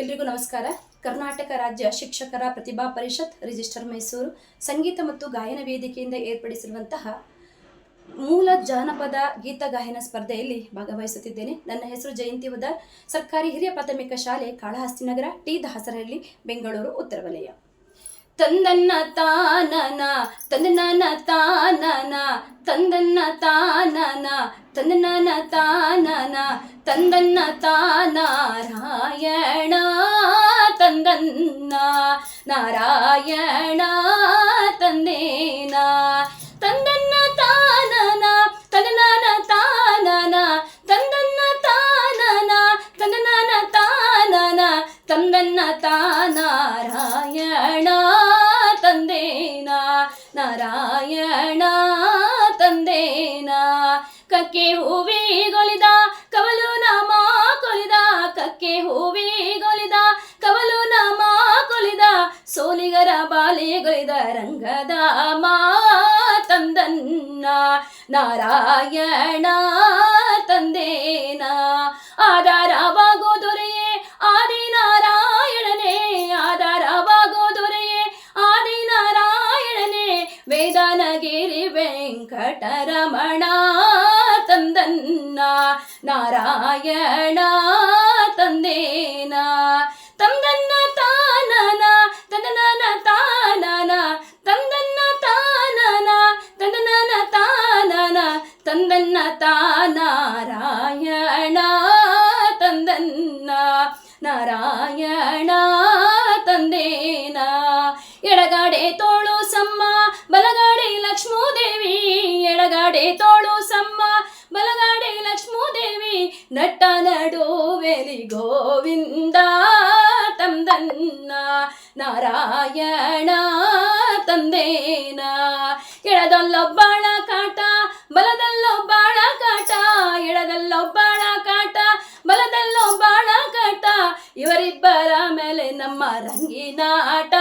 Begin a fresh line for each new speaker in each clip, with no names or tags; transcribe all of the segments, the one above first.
ಎಲ್ರಿಗೂ ನಮಸ್ಕಾರ. ಕರ್ನಾಟಕ ರಾಜ್ಯ ಶಿಕ್ಷಕರ ಪ್ರತಿಭಾ ಪರಿಷತ್, ರಿಜಿಸ್ಟರ್ ಮೈಸೂರು, ಸಂಗೀತ ಮತ್ತು ಗಾಯನ ವೇದಿಕೆಯಿಂದ ಏರ್ಪಡಿಸಿರುವಂತಹ ಮೂಲ ಜಾನಪದ ಗೀತ ಗಾಯನ ಸ್ಪರ್ಧೆಯಲ್ಲಿ ಭಾಗವಹಿಸುತ್ತಿದ್ದೇನೆ. ನನ್ನ ಹೆಸರು ಜಯಂತಿ ಉದಾರ್ ಸರ್ಕಾರಿ ಹಿರಿಯ ಪ್ರಾಥಮಿಕ ಶಾಲೆ ಕಾಳಹಸ್ತಿನಗರ ಟಿ ದಾಸರಹಳ್ಳಿ, ಬೆಂಗಳೂರು, ಉತ್ತರ ವಲಯ. ತಂದನ್ನ ತಾನನ ತಂದನ ತಾನನ ತಂದನ್ನ ತಾನನ ತಂದನ ತಾನನ ತಂದನ್ನ ತಾನಾರಾಯಣ ತಂದನ್ನ ನಾರಾಯಣ ತಂದೇನ ತಂದನ್ನ ತಾನನ ತಂದನ ತಾನನ ತಂದನ್ನ ತಾನನ ತಂದನ ತಾನನ ತಂದನ್ನ ತಾನಾರಾಯಣ ನಾರಾಯಣ ತಂದೇನ. ಕಕ್ಕೆ ಹೂವಿಗೊಲಿದ ಕವಲು ನಮ ಕೊಲಿದ. ಕಕ್ಕೆ ಹೂವಿಗೊಲಿದ ಕವಲು ನಮ ಕೊಲಿದ. ಸೋಲಿಗರ ಬಾಲಿಗೊಲಿದ ರಂಗದ ತಂದನ್ನ ನಾರಾಯಣ ತಂದೇನ. ಆಧಾರವಾಗೋ ವೆಂಕಟರಮಣ ತಂದನ್ನ ನಾರಾಯಣ ತಂದೇನ ತಂದನ್ನ ತಾನನ ತಂದನ ತಾನನ ತಂದನ್ನ ತಾನನ ತಂದನ ತಾನನ ತಂದನ್ನ ತಾನಾರಾಯಣ ತಂದನ್ನ ನಾರಾಯಣ ಎಡಗಾಡೆ ತೋಳು ಸಮ್ಮ, ಬಲಗಾಡೆ ಲಕ್ಷ್ಮೋದೇವಿ ನಟ್ಟ ನಡುವೆಲಿ ಗೋವಿಂದ ತಂದನ್ನ ನಾರಾಯಣ, ತಂದೇನ. ಎಳದಲ್ಲೊಬ್ಬಳ ಕಾಟ, ಬಲದಲ್ಲೊಬ್ಬಳ ಕಾಟ, ಎಳದಲ್ಲೊಬ್ಬಳ ಕಾಟ, ಬಲದಲ್ಲೊಬ್ಬಳ ಕಾಟ. ಇವರಿಬ್ಬರ ಮೇಲೆ ನಮ್ಮ ರಂಗಿನಾಟ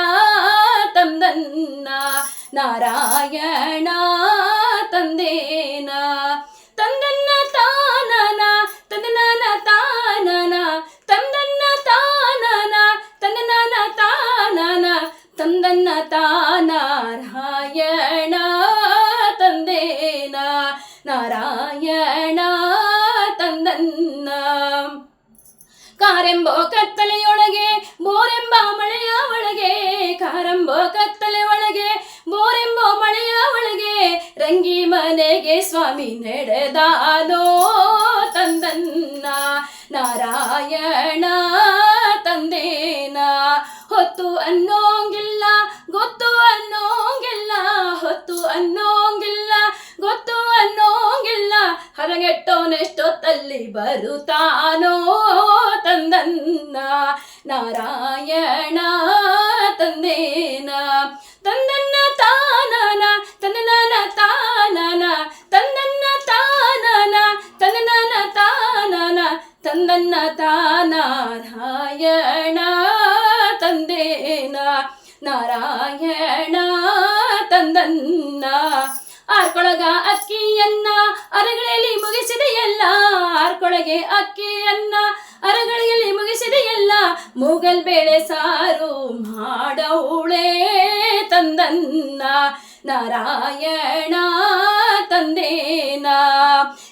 ತಂದನ್ನ ನಾರಾಯಣ. ನಾರಾಯಣ ತಂದನ್ನ ಕಾರೆಂಬೋ ಕತ್ತಲೆಯೊಳಗೆ, ಬೋರೆಂಬ ಮಳೆಯ ಒಳಗೆ. ಕಾರೆಂಬೋ ಕತ್ತಲೆ ಒಳಗೆ, ಬೋರೆಂಬೋ ಮಳೆಯ ಒಳಗೆ. ರಂಗಿ ಮನೆಗೆ ಸ್ವಾಮಿ ನಡೆದಾನೋ ತಂದನ್ನ ನಾರಾಯಣ ತಂದೇನ. ಹೊತ್ತು ಅನ್ನೋಂಗಿಲ್ಲ ಅನ್ನೋಂಗಿಲ್ಲ ಹರಗೆಟ್ಟೋನೆಷ್ಟೊತ್ತಲ್ಲಿ ಬರುತ್ತಾನೋ ತಂದನ್ನ? ನಾರಾಯಣ ತಂದೇನ. ತಂದನ್ನ ತಾನನ ತಂದನ ತಾನನ, ತಂದನ್ನ ತಾನನ, ತಂದನನ ತಾನನ, ತಂದನ್ನ ತಾನಾರಾಯಣ ತಂದೇನ. ನಾರಾಯಣ ತಂದನ್ನ. ಆರ್ಕೊಳಗ ಅಕ್ಕಿಯನ್ನ ಅರಗಳಲ್ಲಿ ಮುಗಿಸಿದೆಯಲ್ಲ ಆರ್ಕೊಳಗೆ ಅಕ್ಕಿಯನ್ನ ಅರಗಳಲ್ಲಿ ಮುಗಿಸಿದೆಯಲ್ಲ ಮೂಗಲ್ ಬೇಳೆ ಸಾರು ಮಾಡೌಳೆ ತಂದನ್ನ. ನಾರಾಯಣ ತಂದೇನ.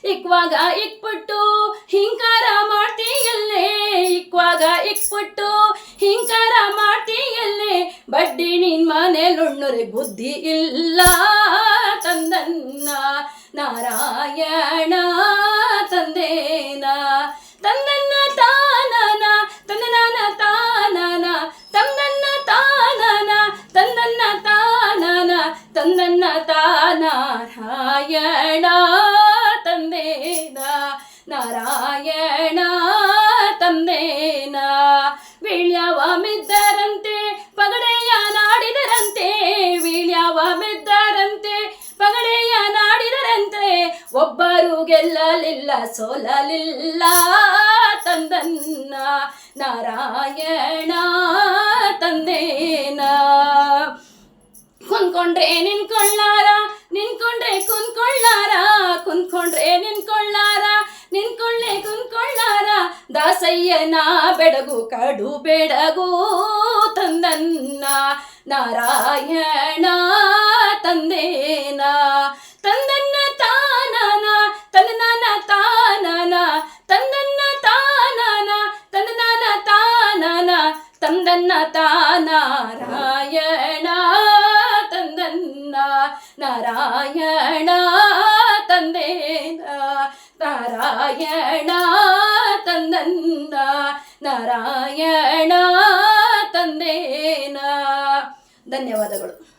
ಇಕ್ವಾಗ ಇಕ್ಬಿಟ್ಟು ಹಿಂಕಾರ ಮಾಡ್ತೀಯಲ್ಲೇ. ಇಕ್ವಾಗ ಇಕ್ಬಿಟ್ಟು ಹಿಂಕಾರ ಮಾಡ್ತೀಯಲ್ಲೇ. ಬಡ್ಡಿ ನಿನ್ ಮನೆಲುಣ್ಣುರೆ ಬುದ್ಧಿ ಇಲ್ಲ. ತಂದನ್ನ ನಾರಾಯಣ ತಂದೇನ ತಂದನ್ನ ತಾನನ ತಂದನ ತಾನನ ತಂದನ್ನ ತಾನನ ತಂದನ್ನ ತಾನನ ತಂದನ್ನ ತಾನಾರಾಯಣ ಗೆಲ್ಲಲಿಲ್ಲ ಸೋಲಲಿಲ್ಲ. ತಂದನ್ನ ನಾರಾಯಣ, ತಂದೇನ. ಕುಂದ್ಕೊಂಡ್ರೆ ನಿನ್ಕೊಳ್ಳಾರ, ನಿನ್ಕೊಂಡ್ರೆ ಕುಂದ್ಕೊಳ್ಳಾರ ಕುಂದ್ಕೊಂಡ್ರೆ ನಿನ್ಕೊಳ್ಳಾರ ನಿನ್ಕೊಳ್ಳೆ ಕುಂದ್ಕೊಳ್ಳಾರ ದಾಸಯ್ಯನ ಬೆಡಗು, ಕಡು ಬೆಡಗು. ತಂದನ್ನ ನಾರಾಯಣ ತಂದನ್ನ ತಾನಾರಾಯಣ ತಂದನ್ನ ನಾರಾಯಣ ತಂದೇನ ನಾರಾಯಣ ತಂದನ್ನ ನಾರಾಯಣ ತಂದೇನ. ಧನ್ಯವಾದಗಳು.